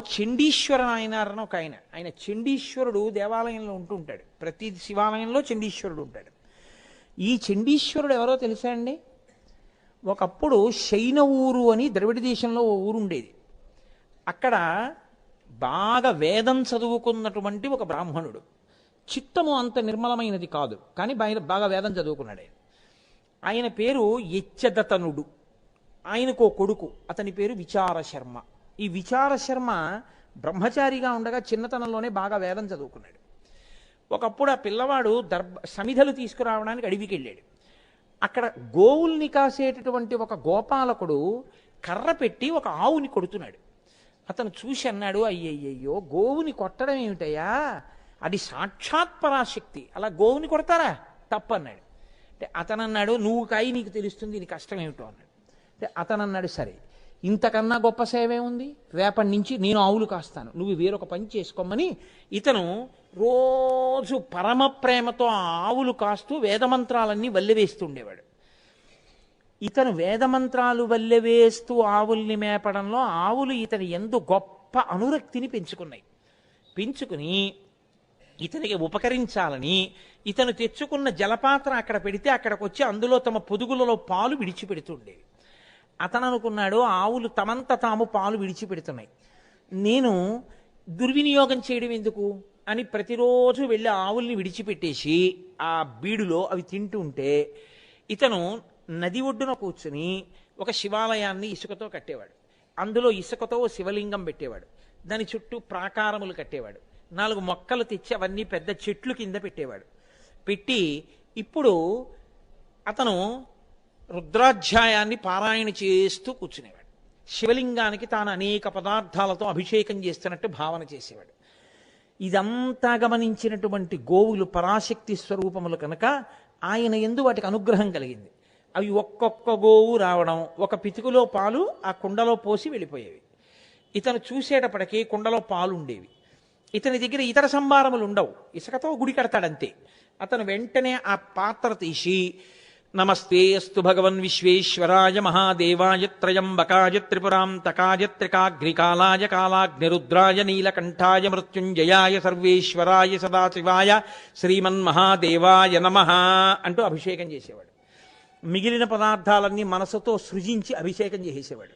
చండీశ్వర నాయనారని ఒక ఆయన. ఆయన చండీశ్వరుడు దేవాలయంలో ఉంటూ ఉంటాడు ప్రతి శివాలయంలో చండీశ్వరుడు ఉంటాడు. ఈ చండీశ్వరుడు ఎవరో తెలుసా అండి? ఒకప్పుడు శైన ఊరు అని ద్రవిడ దేశంలో ఓ ఊరు ఉండేది. అక్కడ బాగా వేదం చదువుకున్నటువంటి ఒక బ్రాహ్మణుడు. చిత్తము అంత నిర్మలమైనది కాదు కానీ బాగా బాగా వేదం చదువుకున్నాడు ఆయన. ఆయన పేరు యచ్చదతనుడు. ఆయనకు ఓ కొడుకు. అతని పేరు విచార శర్మ ఈ విచార శర్మ బ్రహ్మచారిగా ఉండగా చిన్నతనంలోనే బాగా వేదం చదువుకున్నాడు. ఒకప్పుడు ఆ పిల్లవాడు దర్భ సమిధలు తీసుకురావడానికి అడవికి వెళ్ళాడు అక్కడ గోవుల్ని కాసేటటువంటి ఒక గోపాలకుడు కర్ర పెట్టి ఒక ఆవుని కొడుతున్నాడు. అతను చూసి అన్నాడు అయ్యయ్యయ్యో గోవుని కొట్టడం ఏమిటయ్యా? అది సాక్షాత్ పరాశక్తి. అలా గోవుని కొడతారా? తప్పన్నాడు అంటే అతను అన్నాడు నువ్వు కాయి నీకు తెలుస్తుంది నీ కష్టం ఏమిటో అన్నాడు. అంటే అతను అన్నాడు సరే ఇంతకన్నా గొప్ప సేవే ఉంది? రేపటి నుంచి నేను ఆవులు కాస్తాను. నువ్వు వేరొక పని చేసుకోమని ఇతను రోజు పరమ ప్రేమతో ఆవులు కాస్తూ వేదమంత్రాలన్నీ వల్లెవేస్తుండేవాడు ఇతను వేదమంత్రాలు వల్లెవేస్తూ ఆవుల్ని మేపడంలో ఆవులు ఇతని ఎందు గొప్ప అనురక్తిని పెంచుకున్నాయి. పెంచుకుని ఇతనికి ఉపకరించాలని ఇతను తెచ్చుకున్న జలపాత్ర అక్కడ పెడితే అక్కడికి వచ్చి అందులో తమ పొదుగులలో పాలు విడిచిపెడుతుండేవి. అతను అనుకున్నాడు ఆవులు తమంత తాము పాలు విడిచిపెడుతున్నాయి. నేను దుర్వినియోగం చేయడం ఎందుకు? అని ప్రతిరోజు వెళ్ళి ఆవుల్ని విడిచిపెట్టేసి ఆ బీడులో అవి తింటుంటే ఇతను నది ఒడ్డున కూర్చుని ఒక శివాలయాన్ని ఇసుకతో కట్టేవాడు. అందులో ఇసుకతో శివలింగం పెట్టేవాడు. దాని చుట్టూ ప్రాకారములు కట్టేవాడు. నాలుగు మొక్కలు తెచ్చి అవన్నీ పెద్ద చెట్లు కింద పెట్టేవాడు. పెట్టి ఇప్పుడు అతను రుద్రాధ్యాయాన్ని పారాయణ చేస్తూ కూర్చునేవాడు. శివలింగానికి తాను అనేక పదార్థాలతో అభిషేకం చేస్తున్నట్టు భావన చేసేవాడు. ఇదంతా గమనించినటువంటి గోవులు పరాశక్తి స్వరూపములు కనుక ఆయన ఎందు వాటికి అనుగ్రహం కలిగింది. అవి ఒక్కొక్క గోవు రావడం ఒక పితుకులో పాలు ఆ కుండలో పోసి వెళ్ళిపోయేవి. ఇతను చూసేటప్పటికీ కుండలో పాలు ఉండేవి. ఇతని దగ్గర ఇతర సంభారములు ఉండవు. ఇసుకతో గుడి కడతాడంతే. అతను వెంటనే ఆ పాత్ర తీసి నమస్తే అస్తు భగవన్ విశ్వేశ్వరాయ మహాదేవాయ త్రయంబకాయ త్రిపురాంతకాయ త్రికాగ్నికాలాయ కాలాగ్నిరుద్రాయ నీలకంఠాయ మృత్యుంజయాయ సర్వేశ్వరాయ సదాశివాయ శ్రీమన్మహాదేవాయ నమ అంటూ అభిషేకం చేసేవాడు. మిగిలిన పదార్థాలన్నీ మనసుతో సృజించి అభిషేకం చేసేవాడు.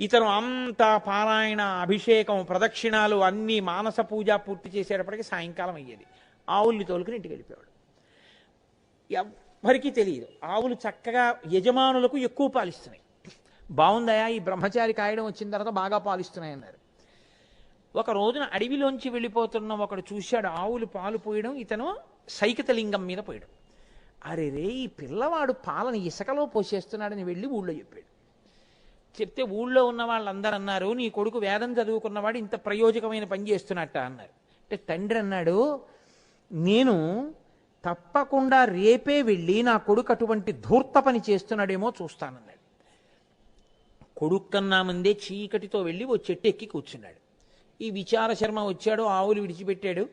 ఇతను అంతా పారాయణ అభిషేకం ప్రదక్షిణాలు అన్నీ మానస పూజ పూర్తి చేసేటప్పటికి సాయంకాలం అయ్యేది. ఆవుల్ని తోలుకుని ఇంటికి వెళ్ళిపోయాడు ఎవ్వరికీ తెలియదు ఆవులు చక్కగా యజమానులకు ఎక్కువ పాలిస్తున్నాయి. బాగుందయా ఈ బ్రహ్మచారి కాయడం వచ్చిన తర్వాత బాగా పాలిస్తున్నాయి అన్నారు. ఒక రోజున అడవిలోంచి వెళ్ళిపోతున్న ఒకడు చూశాడు ఆవులు పాలు పోయడం ఇతను సైకితలింగం మీద పోయడం. అరే రే ఈ పిల్లవాడు పాలను ఇసుకలో పోసేస్తున్నాడని వెళ్ళి ఊళ్ళో చెప్పాడు. చెప్తే ఊళ్ళో ఉన్న వాళ్ళందరూ అన్నారు నీ కొడుకు వేదం చదువుకున్నవాడు ఇంత ప్రయోజకమైన పని చేస్తున్నట్ట అన్నారు. అంటే తండ్రి అన్నాడు నేను తప్పకుండా రేపే వెళ్ళి నా కొడుకు అటువంటి ధూర్త పని చేస్తున్నాడేమో చూస్తానన్నాడు కొడుకు కన్నా ముందే చీకటితో వెళ్ళి ఓ చెట్టు ఎక్కి కూర్చున్నాడు. ఈ విచార శర్మ వచ్చాడు ఆవులు విడిచిపెట్టాడు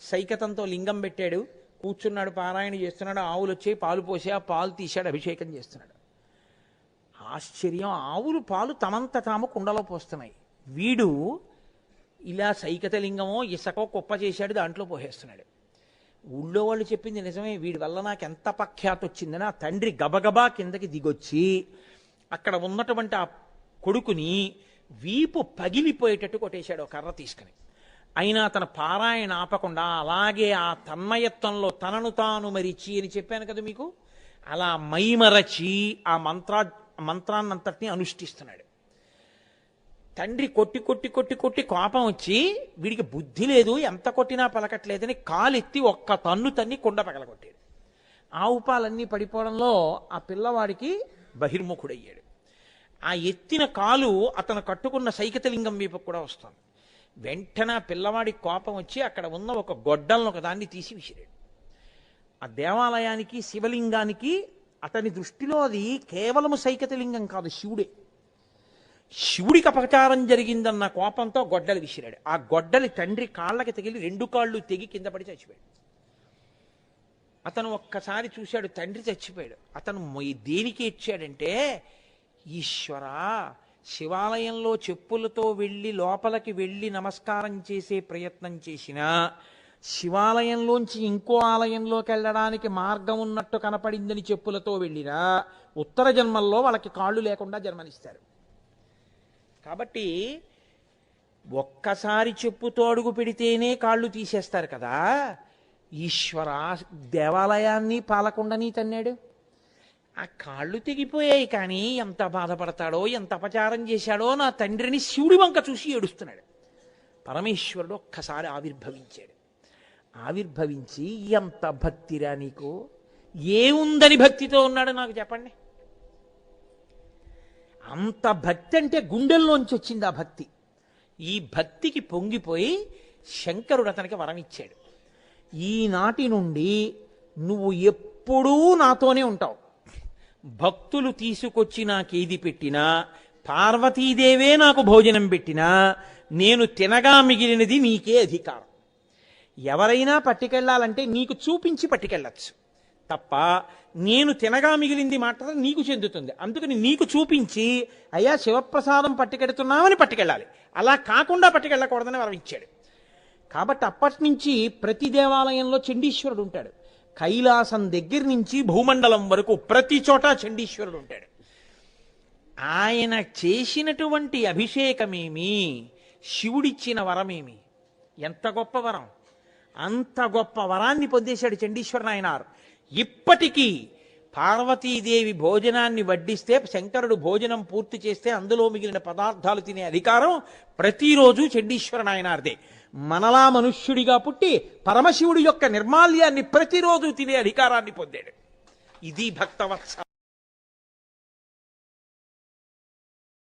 సైకతంతో లింగం పెట్టాడు కూర్చున్నాడు పారాయణ చేస్తున్నాడు ఆవులు వచ్చాయి పాలు పోసి ఆ పాలు తీశాడు అభిషేకం చేస్తున్నాడు. ఆశ్చర్యం ఆవులు పాలు తమంత తాము కుండలో పోస్తున్నాయి. వీడు ఇలా సైకత లింగమో ఇసకో కుప్ప చేశాడు దాంట్లో పోసేస్తున్నాడు. ఊళ్ళో వాళ్ళు చెప్పింది నిజమే వీడి వల్ల నాకు ఎంత పఖ్యాత వచ్చిందని ఆ తండ్రి గబగబా కిందకి దిగొచ్చి అక్కడ ఉన్నటువంటి ఆ కొడుకుని వీపు పగిలిపోయేటట్టు కొట్టేశాడు కర్ర తీసుకుని. అయినా తన పారాయణ ఆపకుండా అలాగే ఆ తన్మయత్వంలో తనను తాను మరిచి అని చెప్పాను కదా మీకు అలా మైమరచి ఆ మంత్రా మంత్రాన్నంతటినీ అనుష్ఠిస్తున్నాడు. తండ్రి కొట్టి కొట్టి కొట్టి కొట్టి కోపం వచ్చి వీడికి బుద్ధి లేదు ఎంత కొట్టినా పలకట్లేదని కాలెత్తి ఒక్క తన్ను తన్ని కుండ పగలగొట్టాడు. ఆవు పాలన్నీ పడిపోవడంలో ఆ పిల్లవాడికి బహిర్ముఖుడయ్యాడు. ఆ ఎత్తిన కాలు అతను కట్టుకున్న సైకితలింగం వైపు కూడా వస్తుంది. వెంటనే పిల్లవాడి కోపం వచ్చి అక్కడ ఉన్న ఒక గొడ్డలను ఒక దాన్ని తీసి విసిరాడు. ఆ దేవాలయానికి శివలింగానికి అతని దృష్టిలో అది కేవలము సైకతలింగం కాదు శివుడే. శివుడికి అపచారం జరిగిందన్న కోపంతో గొడ్డలి విసిరాడు. ఆ గొడ్డలి తండ్రి కాళ్ళకి తగిలి రెండు కాళ్ళు తెగి కింద పడి చచ్చిపోయాడు. అతను ఒక్కసారి చూశాడు తండ్రి చచ్చిపోయాడు. అతను దేనికి ఇచ్చాడంటే ఈశ్వరా శివాలయంలో చెప్పులతో వెళ్ళి లోపలికి వెళ్ళి నమస్కారం చేసే ప్రయత్నం చేసినా శివాలయంలోంచి ఇంకో ఆలయంలోకి వెళ్ళడానికి మార్గం ఉన్నట్టు కనపడిందని చెప్పులతో వెళ్ళినా ఉత్తర జన్మల్లో వాళ్ళకి కాళ్ళు లేకుండా జన్మనిస్తారు. కాబట్టి ఒక్కసారి చెప్పుతో అడుగు పెడితేనే కాళ్ళు తీసేస్తారు కదా. ఈశ్వర దేవాలయాన్ని పాలకుండని తన్నాడు. ఆ కాళ్ళు తెగిపోయాయి కానీ ఎంత బాధపడతాడో ఎంత అపచారం చేశాడో నా తండ్రిని శివుడి వంక చూసి ఏడుస్తున్నాడు. పరమేశ్వరుడు ఒక్కసారి ఆవిర్భవించాడు. ఆవిర్భవించి ఎంత భక్తిరా నీకు? ఏముందని భక్తితో ఉన్నాడు నాకు చెప్పండి. అంత భక్తి అంటే గుండెల్లోంచి వచ్చింది ఆ భక్తి. ఈ భక్తికి పొంగిపోయి శంకరుడు అతనికి వరం ఇచ్చాడు. ఈనాటి నుండి నువ్వు ఎప్పుడూ నాతోనే ఉంటావు. భక్తులు తీసుకొచ్చి నాకేది పెట్టినా పార్వతీదేవే నాకు భోజనం పెట్టినా నేను తినగా మిగిలినది నీకే అధికారం. ఎవరైనా పట్టుకెళ్ళాలంటే నీకు చూపించి పట్టుకెళ్ళచ్చు. తప్ప నేను తినగా మిగిలింది మాత్రం నీకు చెందుతుంది. అందుకని నీకు చూపించి అయ్యా శివప్రసాదం పట్టుకెడుతున్నామని పట్టుకెళ్ళాలి. అలా కాకుండా పట్టుకెళ్ళకూడదని వరం ఇచ్చాడు కాబట్టి అప్పటి నుంచి ప్రతి దేవాలయంలో చండీశ్వరుడు ఉంటాడు. కైలాసం దగ్గర నుంచి భూమండలం వరకు ప్రతి చోట చండీశ్వరుడు ఉంటాడు. ఆయన చేసినటువంటి అభిషేకమేమి? శివుడిచ్చిన వరమేమి? ఎంత గొప్ప వరం. అంత గొప్ప వరాన్ని పొందేశాడు చండీశ్వర నాయనారు. ఇప్పటికీ పార్వతీదేవి భోజనాన్ని వడ్డిస్తే శంకరుడు భోజనం పూర్తి చేస్తే అందులో మిగిలిన పదార్థాలు తినే అధికారం ప్రతిరోజు చెడ్డీశ్వర నాయనార్దే మనలా మనుష్యుడిగా పుట్టి పరమశివుడి యొక్క నిర్మాల్యాన్ని ప్రతిరోజు తినే అధికారాన్ని పొందాడు. ఇది భక్తవత్స.